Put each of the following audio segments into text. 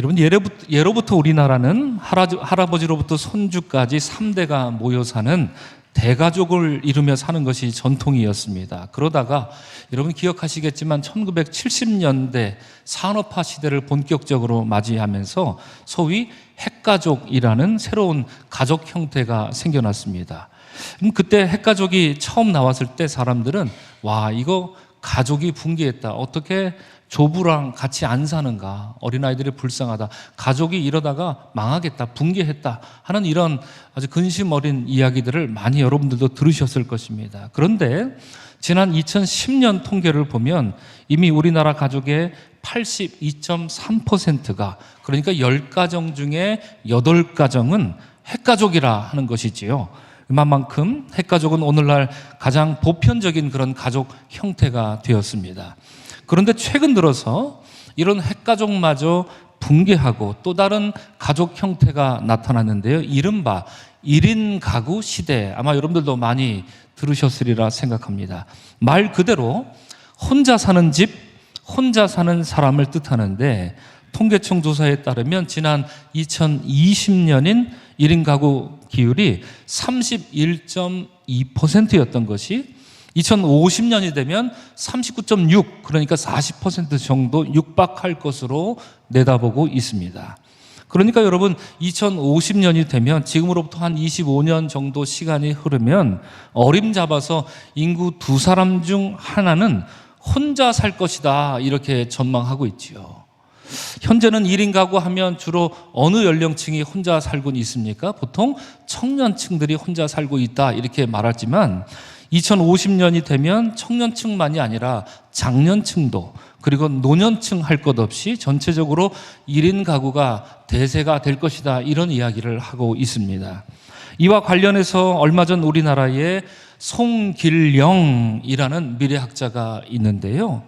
여러분 예로부터, 예로부터 우리나라는 할아, 할아버지로부터 손주까지 3대가 모여 사는 대가족을 이루며 사는 것이 전통이었습니다. 그러다가 여러분 기억하시겠지만 1970년대 산업화 시대를 본격적으로 맞이하면서 소위 핵가족이라는 새로운 가족 형태가 생겨났습니다. 음, 그때 핵가족이 처음 나왔을 때 사람들은 와 이거 가족이 붕괴했다. 어떻게 조부랑 같이 안 사는가? 어린아이들이 불쌍하다. 가족이 이러다가 망하겠다. 붕괴했다. 하는 이런 아주 근심 어린 이야기들을 많이 여러분들도 들으셨을 것입니다. 그런데 지난 2010년 통계를 보면 이미 우리나라 가족의 82.3%가 그러니까 10가정 중에 8가정은 핵가족이라 하는 것이지요. 그만큼 핵가족은 오늘날 가장 보편적인 그런 가족 형태가 되었습니다. 그런데 최근 들어서 이런 핵가족마저 붕괴하고 또 다른 가족 형태가 나타났는데요. 이른바 1인 가구 시대. 아마 여러분들도 많이 들으셨으리라 생각합니다. 말 그대로 혼자 사는 집, 혼자 사는 사람을 뜻하는데 통계청 조사에 따르면 지난 2020년인 1인 가구 기율이 31.2%였던 것이 2050년이 되면 39.6 그러니까 40% 정도 육박할 것으로 내다보고 있습니다. 그러니까 여러분 2050년이 되면 지금으로부터 한 25년 정도 시간이 흐르면 어림잡아서 인구 두 사람 중 하나는 혼자 살 것이다 이렇게 전망하고 있지요. 현재는 1인 가구 하면 주로 어느 연령층이 혼자 살고 있습니까? 보통 청년층들이 혼자 살고 있다 이렇게 말하지만 2050년이 되면 청년층만이 아니라 장년층도 그리고 노년층 할 것 없이 전체적으로 1인 가구가 대세가 될 것이다 이런 이야기를 하고 있습니다. 이와 관련해서 얼마 전 우리나라에 송길영이라는 미래학자가 있는데요.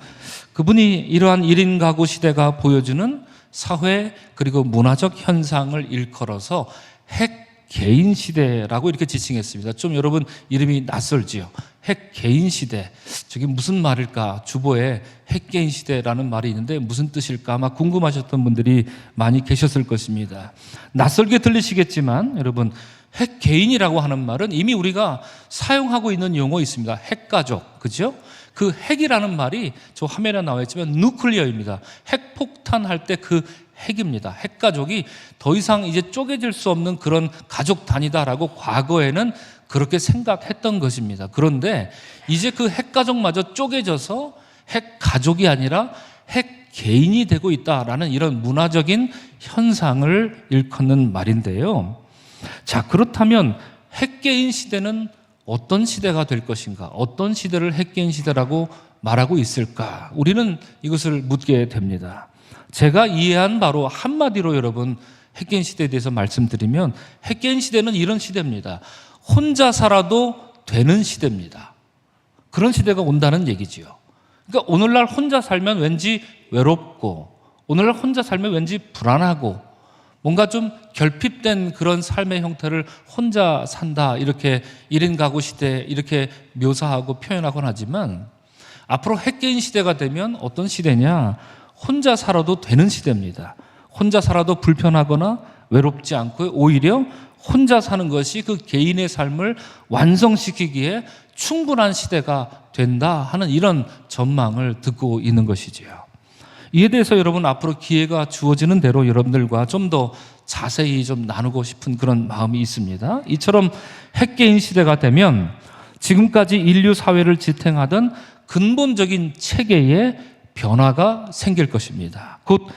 그분이 이러한 1인 가구 시대가 보여주는 사회 그리고 문화적 현상을 일컬어서 핵 개인 시대라고 이렇게 지칭했습니다. 좀 여러분 이름이 낯설지요. 핵 개인 시대. 저게 무슨 말일까? 주보에 핵 개인 시대라는 말이 있는데 무슨 뜻일까? 아마 궁금하셨던 분들이 많이 계셨을 것입니다. 낯설게 들리시겠지만 여러분 핵 개인이라고 하는 말은 이미 우리가 사용하고 있는 용어 있습니다. 핵 가족. 그죠? 그 핵이라는 말이 저 화면에 나와 있지만 누클리어입니다. 핵폭탄 할 때 그 핵입니다. 핵가족이 더 이상 이제 쪼개질 수 없는 그런 가족 단위다라고 과거에는 그렇게 생각했던 것입니다. 그런데 이제 그 핵가족마저 쪼개져서 핵가족이 아니라 핵 개인이 되고 있다라는 이런 문화적인 현상을 일컫는 말인데요. 자, 그렇다면 핵개인 시대는 어떤 시대가 될 것인가? 어떤 시대를 핵개인 시대라고 말하고 있을까? 우리는 이것을 묻게 됩니다. 제가 이해한 바로 한마디로 여러분 핵개인 시대에 대해서 말씀드리면 핵개인 시대는 이런 시대입니다. 혼자 살아도 되는 시대입니다. 그런 시대가 온다는 얘기지요. 그러니까 오늘날 혼자 살면 왠지 외롭고 오늘날 혼자 살면 왠지 불안하고 뭔가 좀 결핍된 그런 삶의 형태를 혼자 산다 이렇게 1인 가구 시대 이렇게 묘사하고 표현하곤 하지만 앞으로 핵개인 시대가 되면 어떤 시대냐 혼자 살아도 되는 시대입니다. 혼자 살아도 불편하거나 외롭지 않고 오히려 혼자 사는 것이 그 개인의 삶을 완성시키기에 충분한 시대가 된다 하는 이런 전망을 듣고 있는 것이지요. 이에 대해서 여러분 앞으로 기회가 주어지는 대로 여러분들과 좀 더 자세히 좀 나누고 싶은 그런 마음이 있습니다. 이처럼 핵개인 시대가 되면 지금까지 인류 사회를 지탱하던 근본적인 체계에 변화가 생길 것입니다. 곧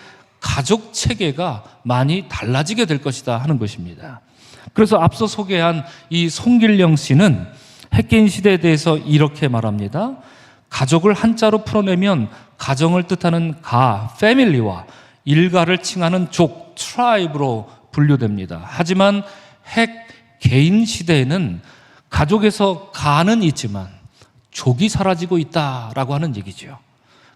가족 체계가 많이 달라지게 될 것이다 하는 것입니다. 그래서 앞서 소개한 이 송길령 씨는 핵개인 시대에 대해서 이렇게 말합니다. 가족을 한자로 풀어내면 가정을 뜻하는 가, 패밀리와 일가를 칭하는 족, 트라이브로 분류됩니다. 하지만 핵 개인 시대에는 가족에서 가는 있지만 족이 사라지고 있다라고 하는 얘기죠.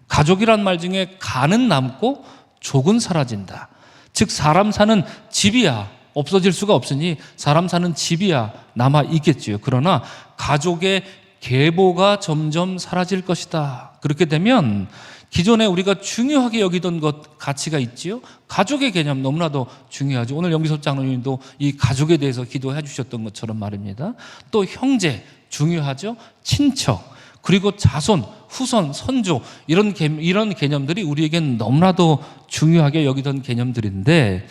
가족이란 말 중에 가는 남고 족은 사라진다. 즉 사람 사는 집이야 없어질 수가 없으니 사람 사는 집이야 남아 있겠지요. 그러나 가족의 계보가 점점 사라질 것이다. 그렇게 되면 기존에 우리가 중요하게 여기던 것 가치가 있지요. 가족의 개념 너무나도 중요하죠. 오늘 영기섭 장로님도 이 가족에 대해서 기도해 주셨던 것처럼 말입니다. 또 형제 중요하죠. 친척 그리고 자손, 후손, 선조 이런 개, 이런 개념들이 우리에겐 너무나도 중요하게 여기던 개념들인데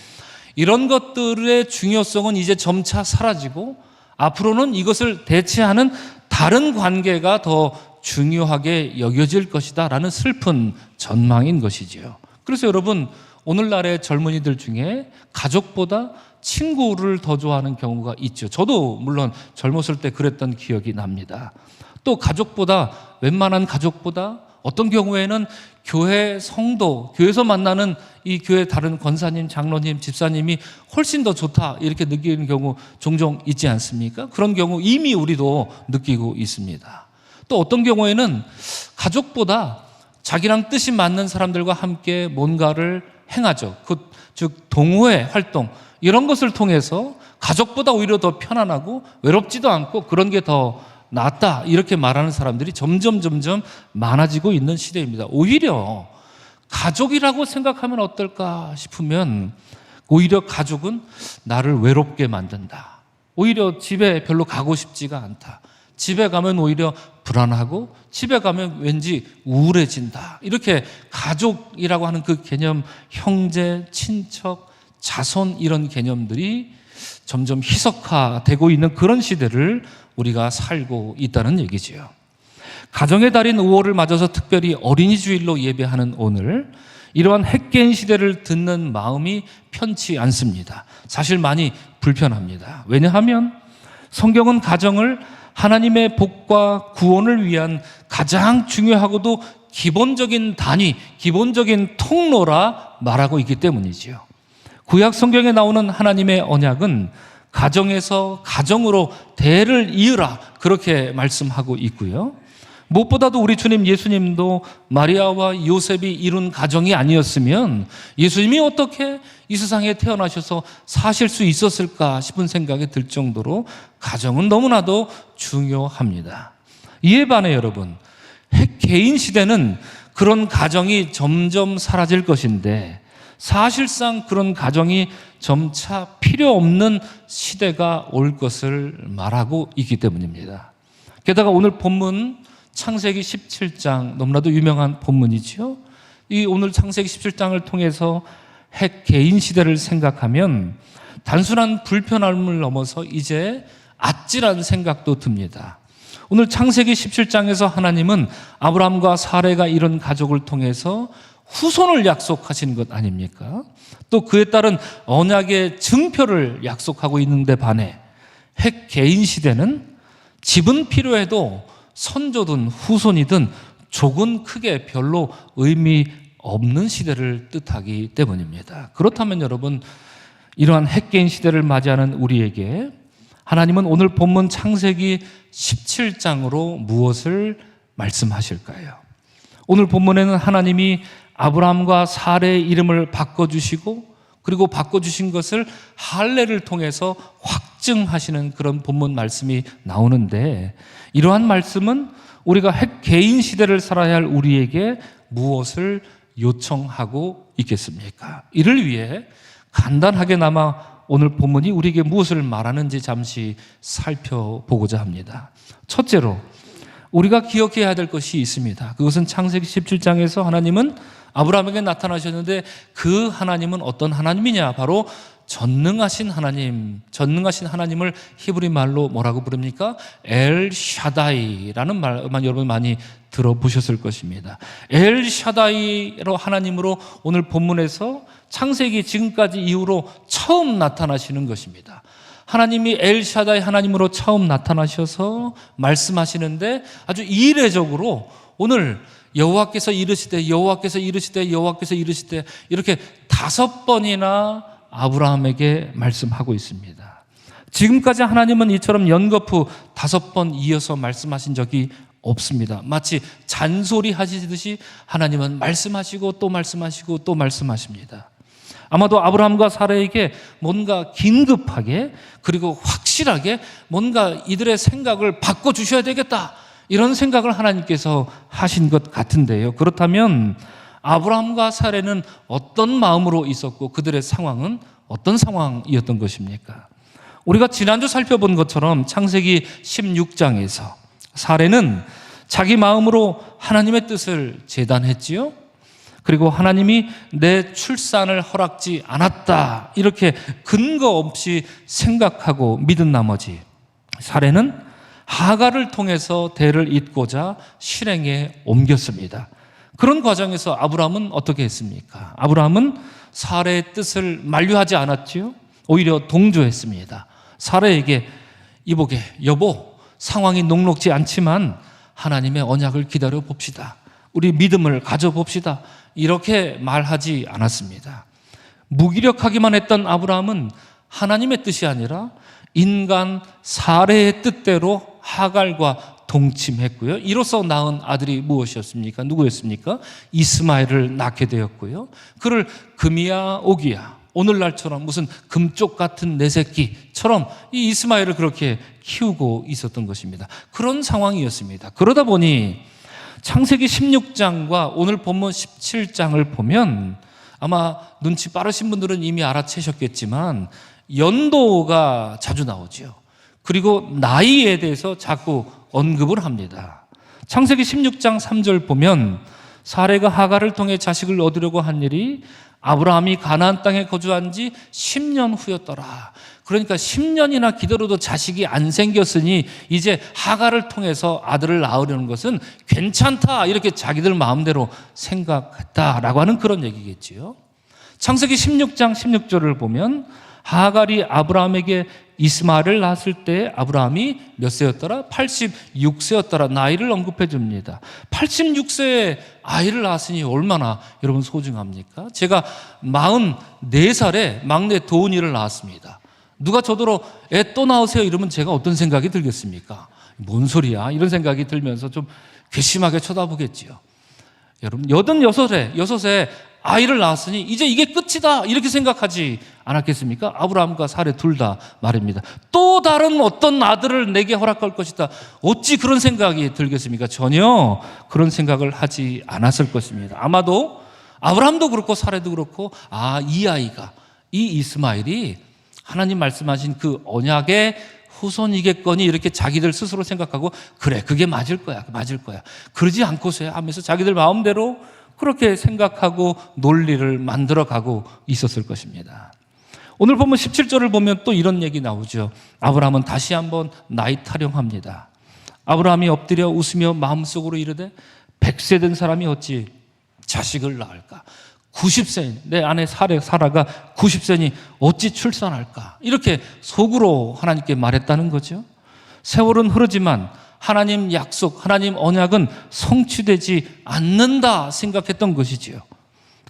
이런 것들의 중요성은 이제 점차 사라지고 앞으로는 이것을 대체하는 다른 관계가 더 중요하게 여겨질 것이다 라는 슬픈 전망인 것이지요. 그래서 여러분 오늘날의 젊은이들 중에 가족보다 친구를 더 좋아하는 경우가 있죠. 저도 물론 젊었을 때 그랬던 기억이 납니다. 또 가족보다 웬만한 가족보다 어떤 경우에는 교회 성도, 교회에서 만나는 이 교회 다른 권사님, 장로님, 집사님이 훨씬 더 좋다 이렇게 느끼는 경우 종종 있지 않습니까? 그런 경우 이미 우리도 느끼고 있습니다. 또 어떤 경우에는 가족보다 자기랑 뜻이 맞는 사람들과 함께 뭔가를 행하죠. 그, 즉, 동호회 활동, 이런 것을 통해서 가족보다 오히려 더 편안하고 외롭지도 않고 그런 게 더 낫다. 이렇게 말하는 사람들이 점점 점점 많아지고 있는 시대입니다. 오히려 가족이라고 생각하면 어떨까 싶으면 오히려 가족은 나를 외롭게 만든다. 오히려 집에 별로 가고 싶지가 않다. 집에 가면 오히려 불안하고 집에 가면 왠지 우울해진다. 이렇게 가족이라고 하는 그 개념, 형제, 친척, 자손 이런 개념들이 점점 희석화되고 있는 그런 시대를 우리가 살고 있다는 얘기지요. 가정의 달인 5월을 맞아서 특별히 어린이 주일로 예배하는 오늘 이러한 핵개인 시대를 듣는 마음이 편치 않습니다. 사실 많이 불편합니다. 왜냐하면 성경은 가정을 하나님의 복과 구원을 위한 가장 중요하고도 기본적인 단위, 기본적인 통로라 말하고 있기 때문이지요. 구약 성경에 나오는 하나님의 언약은 가정에서 가정으로 대를 이으라 그렇게 말씀하고 있고요. 무엇보다도 우리 주님 예수님도 마리아와 요셉이 이룬 가정이 아니었으면 예수님이 어떻게 이 세상에 태어나셔서 사실 수 있었을까 싶은 생각이 들 정도로 가정은 너무나도 중요합니다. 이에 반해 여러분, 핵 개인 시대는 그런 가정이 점점 사라질 것인데 사실상 그런 가정이 점차 필요 없는 시대가 올 것을 말하고 있기 때문입니다. 게다가 오늘 본문 창세기 17장 너무나도 유명한 본문이지요. 이 오늘 창세기 17장을 통해서 핵 개인 시대를 생각하면 단순한 불편함을 넘어서 이제 아찔한 생각도 듭니다. 오늘 창세기 17장에서 하나님은 아브라함과 사례가 이런 가족을 통해서 후손을 약속하신 것 아닙니까? 또 그에 따른 언약의 증표를 약속하고 있는데 반해 핵 개인 시대는 집은 필요해도 선조든 후손이든 족은 크게 별로 의미 없는 시대를 뜻하기 때문입니다. 그렇다면 여러분 이러한 핵개인 시대를 맞이하는 우리에게 하나님은 오늘 본문 창세기 17장으로 무엇을 말씀하실까요? 오늘 본문에는 하나님이 아브라함과 사례의 이름을 바꿔주시고 그리고 바꿔주신 것을 할례를 통해서 확증하시는 그런 본문 말씀이 나오는데 이러한 말씀은 우리가 핵 개인 시대를 살아야 할 우리에게 무엇을 요청하고 있겠습니까? 이를 위해 간단하게나마 오늘 본문이 우리에게 무엇을 말하는지 잠시 살펴보고자 합니다. 첫째로 우리가 기억해야 될 것이 있습니다. 그것은 창세기 17장에서 하나님은 아브라함에게 나타나셨는데 그 하나님은 어떤 하나님이냐? 바로 전능하신 하나님, 전능하신 하나님을 히브리 말로 뭐라고 부릅니까? 엘 샤다이라는 말만 여러분 많이 들어보셨을 것입니다. 엘 샤다이로 하나님으로 오늘 본문에서 창세기 지금까지 이후로 처음 나타나시는 것입니다. 하나님이 엘 샤다이 하나님으로 처음 나타나셔서 말씀하시는데 아주 이례적으로 오늘 여호와께서 이르시되 여호와께서 이르시되 여호와께서 이르시되 이렇게 다섯 번이나 아브라함에게 말씀하고 있습니다. 지금까지 하나님은 이처럼 연거푸 다섯 번 이어서 말씀하신 적이 없습니다. 마치 잔소리 하시듯이 하나님은 말씀하시고 또 말씀하시고 또 말씀하십니다. 아마도 아브라함과 사라에게 뭔가 긴급하게 그리고 확실하게 뭔가 이들의 생각을 바꿔 주셔야 되겠다. 이런 생각을 하나님께서 하신 것 같은데요. 그렇다면 아브라함과 사례는 어떤 마음으로 있었고 그들의 상황은 어떤 상황이었던 것입니까? 우리가 지난주 살펴본 것처럼 창세기 16장에서 사례는 자기 마음으로 하나님의 뜻을 재단했지요. 그리고 하나님이 내 출산을 허락지 않았다. 이렇게 근거 없이 생각하고 믿은 나머지 사례는 하가를 통해서 대를 잇고자 실행에 옮겼습니다. 그런 과정에서 아브라함은 어떻게 했습니까? 아브라함은 사례의 뜻을 만류하지 않았지요. 오히려 동조했습니다. 사례에게 이보게 여보 상황이 녹록지 않지만 하나님의 언약을 기다려 봅시다. 우리 믿음을 가져 봅시다. 이렇게 말하지 않았습니다. 무기력하기만 했던 아브라함은 하나님의 뜻이 아니라 인간 사례의 뜻대로 하갈과 동침했고요. 이로써 낳은 아들이 무엇이었습니까? 누구였습니까? 이스마엘을 낳게 되었고요. 그를 금이야 오기야 오늘날처럼 무슨 금쪽 같은 내 새끼처럼 이 이스마엘을 그렇게 키우고 있었던 것입니다. 그런 상황이었습니다. 그러다 보니 창세기 16장과 오늘 본문 17장을 보면 아마 눈치 빠르신 분들은 이미 알아채셨겠지만 연도가 자주 나오죠. 그리고 나이에 대해서 자꾸 언급을 합니다. 창세기 16장 3절 보면 사례가 하가를 통해 자식을 얻으려고 한 일이 아브라함이 가나안 땅에 거주한 지 10년 후였더라. 그러니까 10년이나 기다려도 자식이 안 생겼으니 이제 하가를 통해서 아들을 낳으려는 것은 괜찮다. 이렇게 자기들 마음대로 생각했다라고 하는 그런 얘기겠지요. 창세기 16장 16절을 보면 하갈이 아브라함에게 이스마엘을 낳았을 때 아브라함이 몇 세였더라? 86세였더라. 나이를 언급해 줍니다. 86세에 아이를 낳았으니 얼마나 여러분 소중합니까? 제가 44살에 막내 도훈이를 낳았습니다. 누가 저더러 애또 낳으세요 이러면 제가 어떤 생각이 들겠습니까? 뭔 소리야? 이런 생각이 들면서 좀 괘씸하게 쳐다보겠지요. 여러분, 86에, 6에 아이를 낳았으니 이제 이게 끝이다. 이렇게 생각하지 않았겠습니까? 아브라함과 사례 둘 다 말입니다. 또 다른 어떤 아들을 내게 허락할 것이다. 어찌 그런 생각이 들겠습니까? 전혀 그런 생각을 하지 않았을 것입니다. 아마도 아브라함도 그렇고 사례도 그렇고 아, 이 아이가 이 이스마엘이 하나님 말씀하신 그 언약의 후손이겠거니 이렇게 자기들 스스로 생각하고 그래 그게 맞을 거야 맞을 거야 그러지 않고서야 하면서 자기들 마음대로 그렇게 생각하고 논리를 만들어 가고 있었을 것입니다. 오늘 보면 17절을 보면 또 이런 얘기 나오죠. 아브라함은 다시 한번 나이 타령합니다. 아브라함이 엎드려 웃으며 마음속으로 이르되 100세 된 사람이 어찌 자식을 낳을까? 90세, 내 아내 사라, 사라가 90세니 어찌 출산할까? 이렇게 속으로 하나님께 말했다는 거죠. 세월은 흐르지만 하나님 약속, 하나님 언약은 성취되지 않는다 생각했던 것이지요.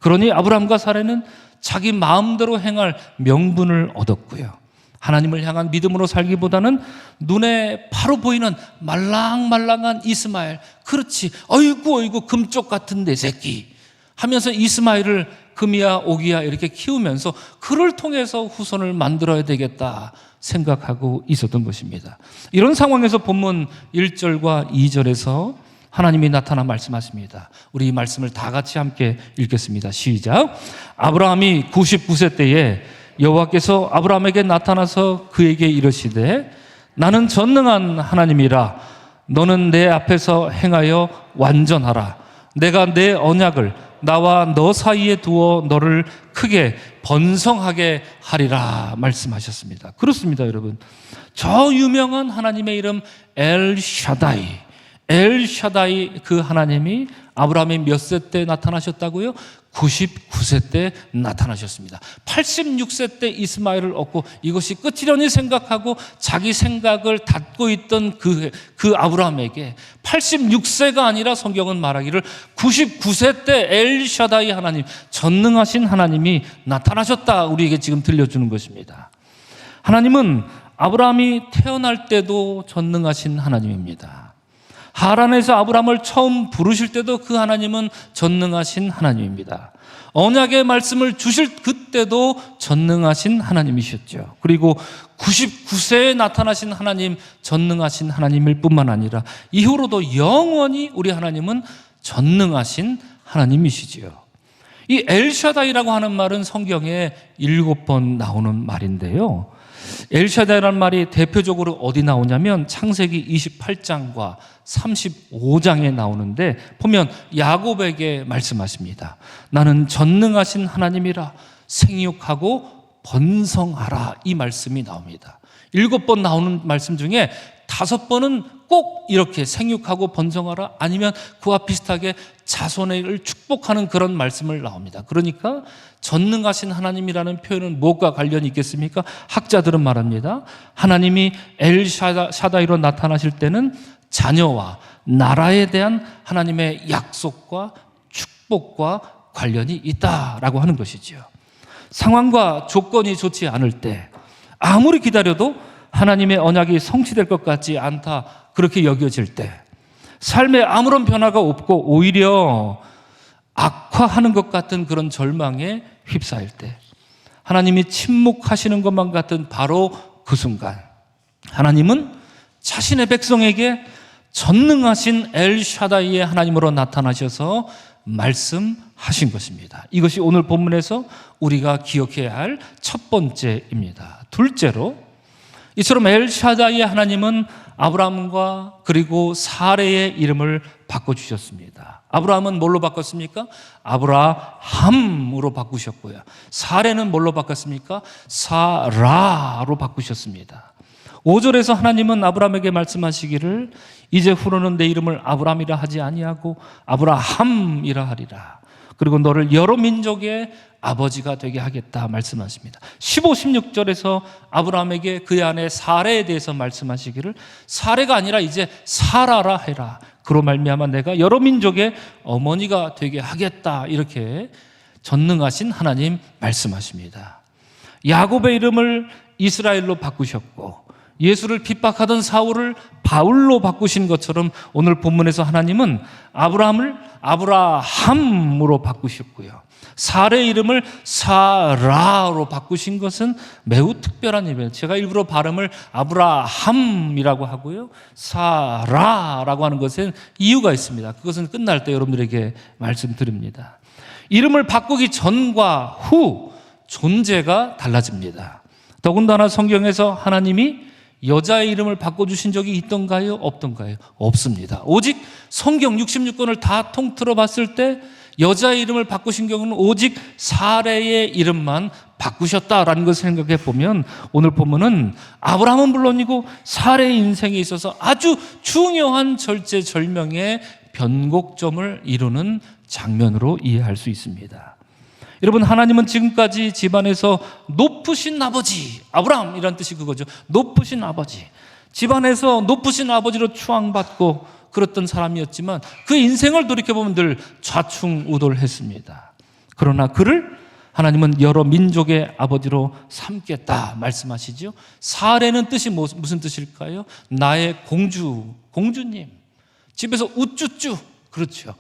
그러니 아브라함과 사례는 자기 마음대로 행할 명분을 얻었고요. 하나님을 향한 믿음으로 살기보다는 눈에 바로 보이는 말랑말랑한 이스마엘, 그렇지, 어이구, 어이구, 금쪽 같은 내 새끼. 하면서 이스마엘을 금이야 오기야 이렇게 키우면서 그를 통해서 후손을 만들어야 되겠다 생각하고 있었던 것입니다. 이런 상황에서 본문 1절과 2절에서 하나님이 나타나 말씀하십니다. 우리 이 말씀을 다 같이 함께 읽겠습니다. 시작. 아브라함이 99세 때에 여호와께서 아브라함에게 나타나서 그에게 이르시되 나는 전능한 하나님이라 너는 내 앞에서 행하여 완전하라. 내가 내 언약을 나와 너 사이에 두어 너를 크게 번성하게 하리라 말씀하셨습니다. 그렇습니다, 여러분. 저 유명한 하나님의 이름 엘 샤다이. 엘 샤다이 그 하나님이 아브라함이 몇 세 때 나타나셨다고요? 99세 때 나타나셨습니다. 86세 때 이스마엘을 얻고 이것이 끝이려니 생각하고 자기 생각을 닫고 있던 그, 그 아브라함에게 86세가 아니라 성경은 말하기를 99세 때 엘샤다이 하나님, 전능하신 하나님이 나타나셨다. 우리에게 지금 들려주는 것입니다. 하나님은 아브라함이 태어날 때도 전능하신 하나님입니다. 하란에서 아브라함을 처음 부르실 때도 그 하나님은 전능하신 하나님입니다. 언약의 말씀을 주실 그때도 전능하신 하나님이셨죠. 그리고 99세에 나타나신 하나님, 전능하신 하나님일 뿐만 아니라 이후로도 영원히 우리 하나님은 전능하신 하나님이시지요. 이 엘샤다이라고 하는 말은 성경에 일곱 번 나오는 말인데요. 엘샤다이라는 말이 대표적으로 어디 나오냐면 창세기 28장과 35장에 나오는데 보면 야곱에게 말씀하십니다. 나는 전능하신 하나님이라 생육하고 번성하라 이 말씀이 나옵니다. 일곱 번 나오는 말씀 중에 다섯 번은 꼭 이렇게 생육하고 번성하라 아니면 그와 비슷하게 자손을 축복하는 그런 말씀을 나옵니다. 그러니까 전능하신 하나님이라는 표현은 무엇과 관련이 있겠습니까? 학자들은 말합니다. 하나님이 엘샤다이로 나타나실 때는 자녀와 나라에 대한 하나님의 약속과 축복과 관련이 있다라고 하는 것이지요. 상황과 조건이 좋지 않을 때 아무리 기다려도 하나님의 언약이 성취될 것 같지 않다 그렇게 여겨질 때 삶에 아무런 변화가 없고 오히려 악화하는 것 같은 그런 절망에 휩싸일 때 하나님이 침묵하시는 것만 같은 바로 그 순간 하나님은 자신의 백성에게 전능하신 엘샤다이의 하나님으로 나타나셔서 말씀하신 것입니다. 이것이 오늘 본문에서 우리가 기억해야 할 첫 번째입니다. 둘째로 이처럼 엘샤다이의 하나님은 아브라함과 그리고 사레의 이름을 바꿔주셨습니다. 아브라함은 뭘로 바꿨습니까? 아브라함으로 바꾸셨고요. 사레는 뭘로 바꿨습니까? 사라로 바꾸셨습니다. 5절에서 하나님은 아브라함에게 말씀하시기를 이제 후로는 내 이름을 아브라함이라 하지 아니하고 아브라함이라 하리라. 그리고 너를 여러 민족의 아버지가 되게 하겠다 말씀하십니다. 15, 16절에서 아브라함에게 그의 아내 사레에 대해서 말씀하시기를 사레가 아니라 이제 사라라 해라. 그로 말미암아 내가 여러 민족의 어머니가 되게 하겠다. 이렇게 전능하신 하나님 말씀하십니다. 야곱의 이름을 이스라엘로 바꾸셨고 예수를 핍박하던 사울을 바울로 바꾸신 것처럼 오늘 본문에서 하나님은 아브라함을 아브라함으로 바꾸셨고요. 사례 이름을 사라로 바꾸신 것은 매우 특별한 일이에요. 제가 일부러 발음을 아브라함이라고 하고요. 사라라고 하는 것은 이유가 있습니다. 그것은 끝날 때 여러분들에게 말씀드립니다. 이름을 바꾸기 전과 후 존재가 달라집니다. 더군다나 성경에서 하나님이 여자의 이름을 바꿔주신 적이 있던가요? 없던가요? 없습니다. 오직 성경 66권을 다 통틀어 봤을 때 여자의 이름을 바꾸신 경우는 오직 사례의 이름만 바꾸셨다라는 것을 생각해 보면 오늘 본문은 아브라함은 물론이고 사례의 인생에 있어서 아주 중요한 절제절명의 변곡점을 이루는 장면으로 이해할 수 있습니다. 여러분 하나님은 지금까지 집안에서 높으신 아버지 아브라함이란 뜻이 그거죠. 높으신 아버지 집안에서 높으신 아버지로 추앙받고 그랬던 사람이었지만 그 인생을 돌이켜보면 늘 좌충우돌했습니다. 그러나 그를 하나님은 여러 민족의 아버지로 삼겠다 말씀하시죠. 사례는 뜻이 뭐, 무슨 뜻일까요? 나의 공주, 공주님. 집에서 우쭈쭈. 그렇죠.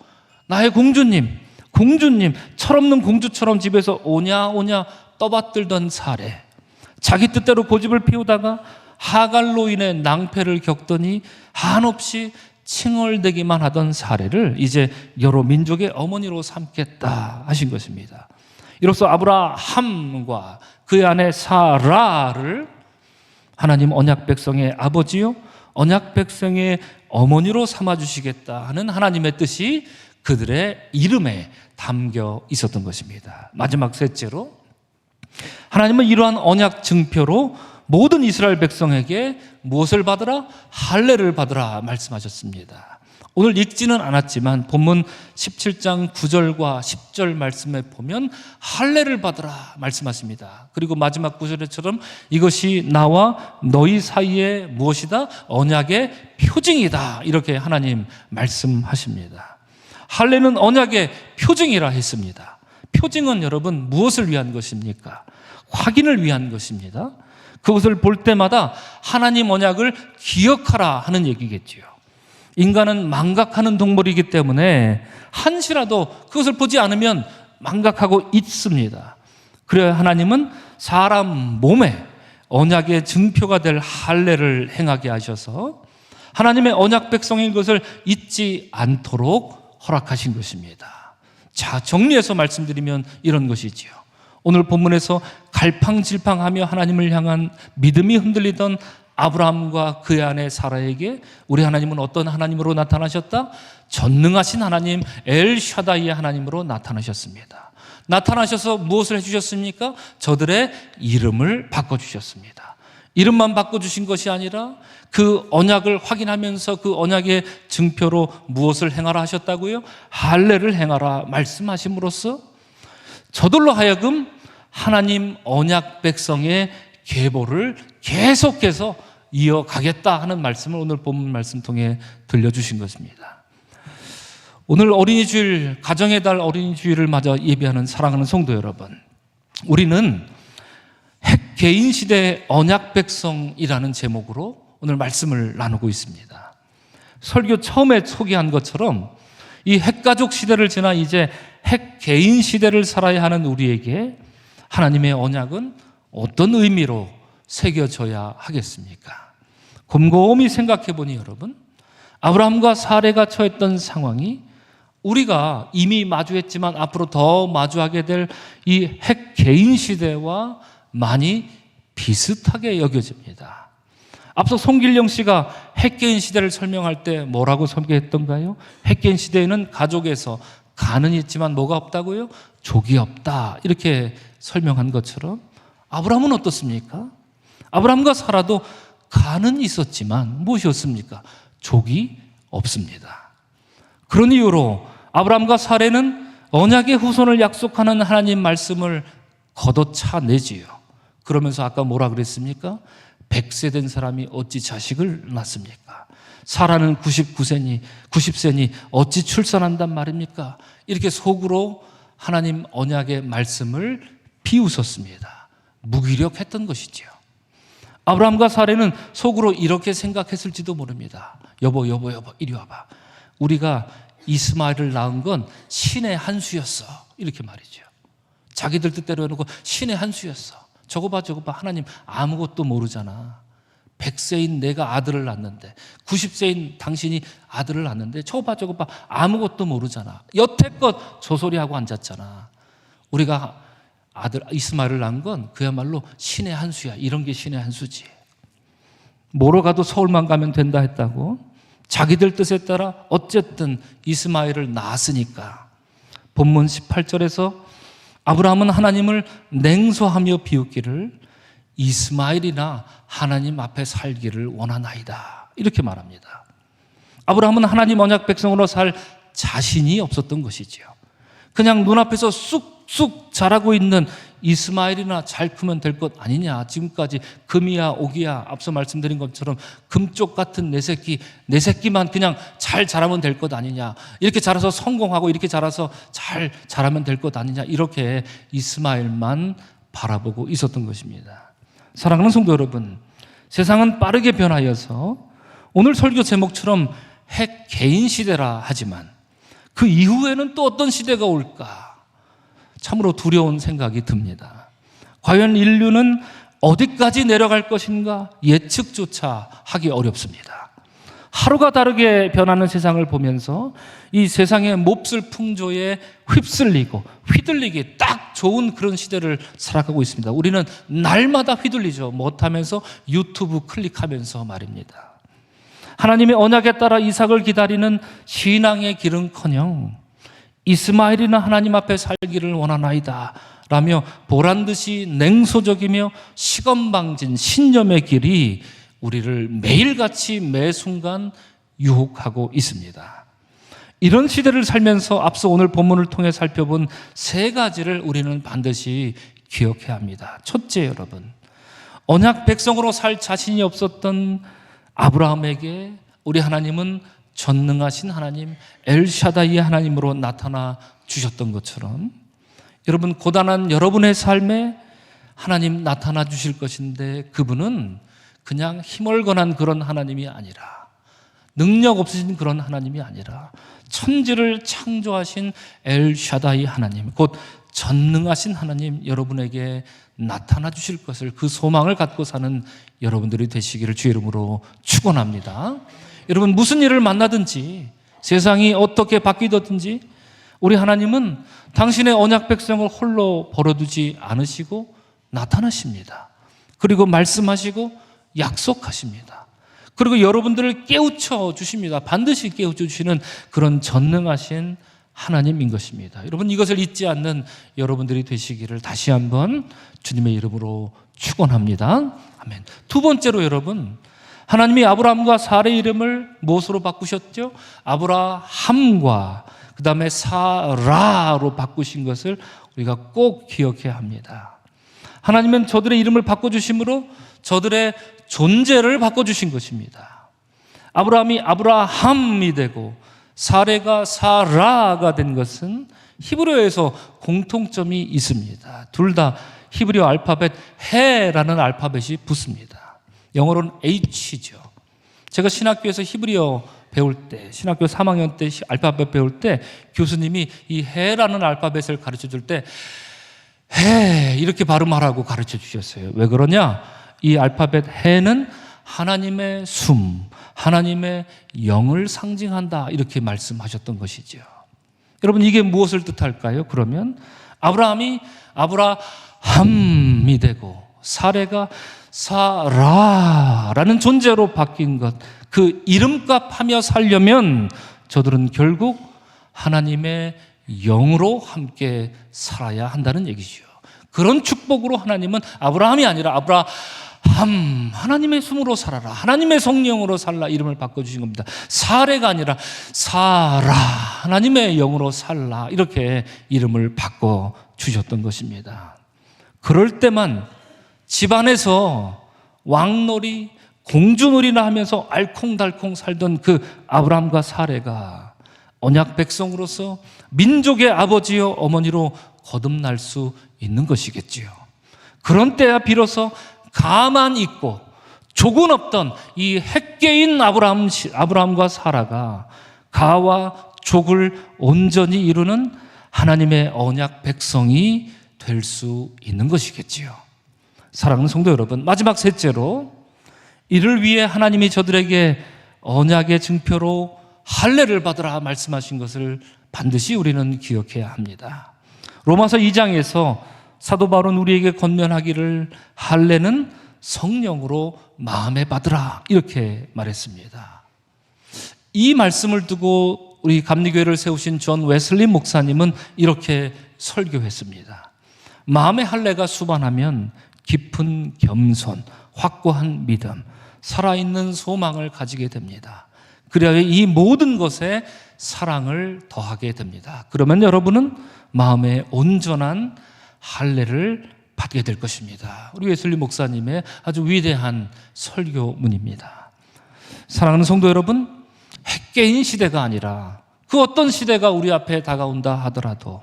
나의 공주님, 공주님, 철없는 공주처럼 집에서 오냐 오냐 떠받들던 사례. 자기 뜻대로 고집을 피우다가 하갈로 인해 낭패를 겪더니 한없이 칭얼대기만 하던 사례를 이제 여러 민족의 어머니로 삼겠다 하신 것입니다. 이로써 아브라함과 그의 아내 사라를 하나님 언약 백성의 아버지요 언약 백성의 어머니로 삼아 주시겠다 하는 하나님의 뜻이 그들의 이름에 담겨 있었던 것입니다. 마지막 셋째로 하나님은 이러한 언약 증표로 모든 이스라엘 백성에게 무엇을 받으라? 할례를 받으라 말씀하셨습니다. 오늘 읽지는 않았지만 본문 17장 9절과 10절 말씀에 보면 할례를 받으라 말씀하십니다. 그리고 마지막 구절에처럼 이것이 나와 너희 사이에 무엇이다? 언약의 표징이다. 이렇게 하나님 말씀하십니다. 할례는 언약의 표징이라 했습니다. 표징은 여러분 무엇을 위한 것입니까? 확인을 위한 것입니다. 그것을 볼 때마다 하나님 언약을 기억하라 하는 얘기겠지요. 인간은 망각하는 동물이기 때문에 한시라도 그것을 보지 않으면 망각하고 있습니다. 그래야 하나님은 사람 몸에 언약의 증표가 될 할례를 행하게 하셔서 하나님의 언약 백성인 것을 잊지 않도록 허락하신 것입니다. 자, 정리해서 말씀드리면 이런 것이지요. 오늘 본문에서 갈팡질팡하며 하나님을 향한 믿음이 흔들리던 아브라함과 그의 아내 사라에게 우리 하나님은 어떤 하나님으로 나타나셨다? 전능하신 하나님 엘 샤다이의 하나님으로 나타나셨습니다. 나타나셔서 무엇을 해주셨습니까? 저들의 이름을 바꿔주셨습니다. 이름만 바꿔주신 것이 아니라 그 언약을 확인하면서 그 언약의 증표로 무엇을 행하라 하셨다고요? 할례를 행하라 말씀하심으로써 저들로 하여금 하나님 언약 백성의 계보를 계속해서 이어가겠다 하는 말씀을 오늘 본문 말씀 통해 들려주신 것입니다. 오늘 어린이 주일, 가정의 달 어린이 주일을 맞아 예배하는 사랑하는 성도 여러분. 우리는 핵 개인 시대 언약 백성이라는 제목으로 오늘 말씀을 나누고 있습니다. 설교 처음에 소개한 것처럼 이 핵가족 시대를 지나 이제 핵 개인 시대를 살아야 하는 우리에게 하나님의 언약은 어떤 의미로 새겨져야 하겠습니까? 곰곰이 생각해 보니 여러분, 아브라함과 사례가 처했던 상황이 우리가 이미 마주했지만 앞으로 더 마주하게 될 이 핵 개인 시대와 많이 비슷하게 여겨집니다. 앞서 송길령 씨가 핵개인 시대를 설명할 때 뭐라고 설명했던가요? 핵개인 시대에는 가족에서 간은 있지만 뭐가 없다고요? 족이 없다. 이렇게 설명한 것처럼 아브라함은 어떻습니까? 아브라함과 사라도 간은 있었지만 무엇이었습니까? 족이 없습니다. 그런 이유로 아브라함과 사례는 언약의 후손을 약속하는 하나님 말씀을 걷어차내지요. 그러면서 아까 뭐라 그랬습니까? 100세 된 사람이 어찌 자식을 낳습니까? 사라는 99세니 90세니 어찌 출산한단 말입니까? 이렇게 속으로 하나님 언약의 말씀을 비웃었습니다. 무기력했던 것이지요. 아브라함과 사례는 속으로 이렇게 생각했을지도 모릅니다. 여보, 여보, 여보, 이리 와봐. 우리가 이스마엘을 낳은 건 신의 한 수였어. 이렇게 말이죠. 자기들 뜻대로 해놓고 신의 한 수였어. 저거 봐, 저거 봐. 하나님 아무것도 모르잖아. 100세인 내가 아들을 낳는데, 90세인 당신이 아들을 낳는데, 저거 봐, 저거 봐. 아무것도 모르잖아. 여태껏 저 소리하고 앉았잖아. 우리가 아들 이스마엘을 낳은 건 그야말로 신의 한 수야. 이런 게 신의 한 수지. 뭐로 가도 서울만 가면 된다 했다고. 자기들 뜻에 따라 어쨌든 이스마엘을 낳았으니까. 본문 18절에서 아브라함은 하나님을 냉소하며 비웃기를 이스마엘이나 하나님 앞에 살기를 원하나이다. 이렇게 말합니다. 아브라함은 하나님 언약 백성으로 살 자신이 없었던 것이지요. 그냥 눈앞에서 쑥쑥 자라고 있는 이스마엘이나 잘 크면 될 것 아니냐. 지금까지 금이야 오기야 앞서 말씀드린 것처럼 금쪽 같은 내 새끼 내 새끼만 그냥 잘 자라면 될 것 아니냐. 이렇게 자라서 성공하고 이렇게 자라서 잘 자라면 될 것 아니냐. 이렇게 이스마엘만 바라보고 있었던 것입니다. 사랑하는 성도 여러분, 세상은 빠르게 변하여서 오늘 설교 제목처럼 핵 개인 시대라 하지만 그 이후에는 또 어떤 시대가 올까? 참으로 두려운 생각이 듭니다. 과연 인류는 어디까지 내려갈 것인가 예측조차 하기 어렵습니다. 하루가 다르게 변하는 세상을 보면서 이 세상의 몹쓸 풍조에 휩쓸리고 휘둘리기 딱 좋은 그런 시대를 살아가고 있습니다. 우리는 날마다 휘둘리죠. 못하면서 유튜브 클릭하면서 말입니다. 하나님의 언약에 따라 이삭을 기다리는 신앙의 길은커녕 이스마엘이나 하나님 앞에 살기를 원하나이다. 라며 보란 듯이 냉소적이며 시건방진 신념의 길이 우리를 매일같이 매 순간 유혹하고 있습니다. 이런 시대를 살면서 앞서 오늘 본문을 통해 살펴본 세 가지를 우리는 반드시 기억해야 합니다. 첫째, 여러분. 언약 백성으로 살 자신이 없었던 아브라함에게 우리 하나님은 전능하신 하나님 엘샤다이의 하나님으로 나타나 주셨던 것처럼 여러분 고단한 여러분의 삶에 하나님 나타나 주실 것인데 그분은 그냥 힘을건한 그런 하나님이 아니라 능력 없으신 그런 하나님이 아니라 천지를 창조하신 엘 샤다이 하나님, 곧 전능하신 하나님 여러분에게 나타나 주실 것을 그 소망을 갖고 사는 여러분들이 되시기를 주의 이름으로 축원합니다. 여러분 무슨 일을 만나든지 세상이 어떻게 바뀌든지 우리 하나님은 당신의 언약 백성을 홀로 버려두지 않으시고 나타나십니다. 그리고 말씀하시고 약속하십니다. 그리고 여러분들을 깨우쳐 주십니다. 반드시 깨우쳐 주시는 그런 전능하신 하나님인 것입니다. 여러분 이것을 잊지 않는 여러분들이 되시기를 다시 한번 주님의 이름으로 축원합니다. 아멘. 두 번째로 여러분 하나님이 아브라함과 사례 이름을 무엇으로 바꾸셨죠? 아브라함과 그 다음에 사라로 바꾸신 것을 우리가 꼭 기억해야 합니다. 하나님은 저들의 이름을 바꿔주심으로 저들의 존재를 바꿔주신 것입니다. 아브라함이 아브라함이 되고 사레가 사라가 된 것은 히브리어에서 공통점이 있습니다. 둘 다 히브리어 알파벳 해라는 알파벳이 붙습니다. 영어로는 H죠. 제가 신학교에서 히브리어 배울 때, 신학교 3학년 때 알파벳 배울 때 교수님이 이 해라는 알파벳을 가르쳐 줄 때 해 이렇게 발음하라고 가르쳐 주셨어요. 왜 그러냐? 이 알파벳 해는 하나님의 숨, 하나님의 영을 상징한다 이렇게 말씀하셨던 것이죠. 여러분 이게 무엇을 뜻할까요? 그러면 아브라함이 아브라함이 되고 사례가 사라라는 존재로 바뀐 것, 그 이름값 하며 살려면 저들은 결국 하나님의 영으로 함께 살아야 한다는 얘기죠. 그런 축복으로 하나님은 아브라함이 아니라 아브라함 하나님의 숨으로 살아라 하나님의 성령으로 살라 이름을 바꿔주신 겁니다 사례가 아니라 사라 하나님의 영으로 살라 이렇게 이름을 바꿔 주셨던 것입니다 그럴 때만 집안에서 왕놀이 공주놀이나 하면서 알콩달콩 살던 그 아브라함과 사례가 언약 백성으로서 민족의 아버지요 어머니로 거듭날 수 있는 것이겠지요. 그런 때야 비로소 가만 있고 조군 없던 이 핵계인 아브라함, 아브라함과 사라가 가와 족을 온전히 이루는 하나님의 언약 백성이 될 수 있는 것이겠지요. 사랑하는 성도 여러분, 마지막 셋째로 이를 위해 하나님이 저들에게 언약의 증표로 할례를 받으라 말씀하신 것을 반드시 우리는 기억해야 합니다. 로마서 2장에서 사도 바울은 우리에게 건면하기를 할례는 성령으로 마음에 받으라 이렇게 말했습니다. 이 말씀을 두고 우리 감리교회를 세우신 존 웨슬리 목사님은 이렇게 설교했습니다. 마음의 할례가 수반하면 깊은 겸손, 확고한 믿음, 살아있는 소망을 가지게 됩니다. 그래야 이 모든 것에 사랑을 더하게 됩니다. 그러면 여러분은 마음의 온전한 할례를 받게 될 것입니다. 우리 웨슬리 목사님의 아주 위대한 설교문입니다. 사랑하는 성도 여러분, 핵개인 시대가 아니라 그 어떤 시대가 우리 앞에 다가온다 하더라도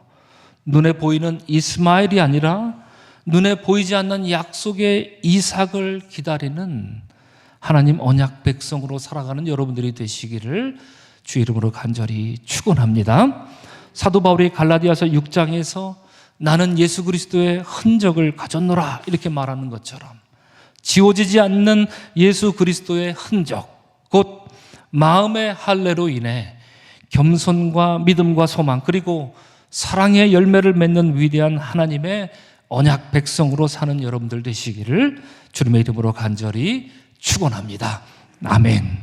눈에 보이는 이스마엘이 아니라 눈에 보이지 않는 약속의 이삭을 기다리는 하나님 언약 백성으로 살아가는 여러분들이 되시기를 주 이름으로 간절히 축원합니다. 사도 바울이 갈라디아서 6장에서 나는 예수 그리스도의 흔적을 가졌노라 이렇게 말하는 것처럼 지워지지 않는 예수 그리스도의 흔적 곧 마음의 할례로 인해 겸손과 믿음과 소망 그리고 사랑의 열매를 맺는 위대한 하나님의 언약 백성으로 사는 여러분들 되시기를 주님의 이름으로 간절히 축원합니다. 아멘.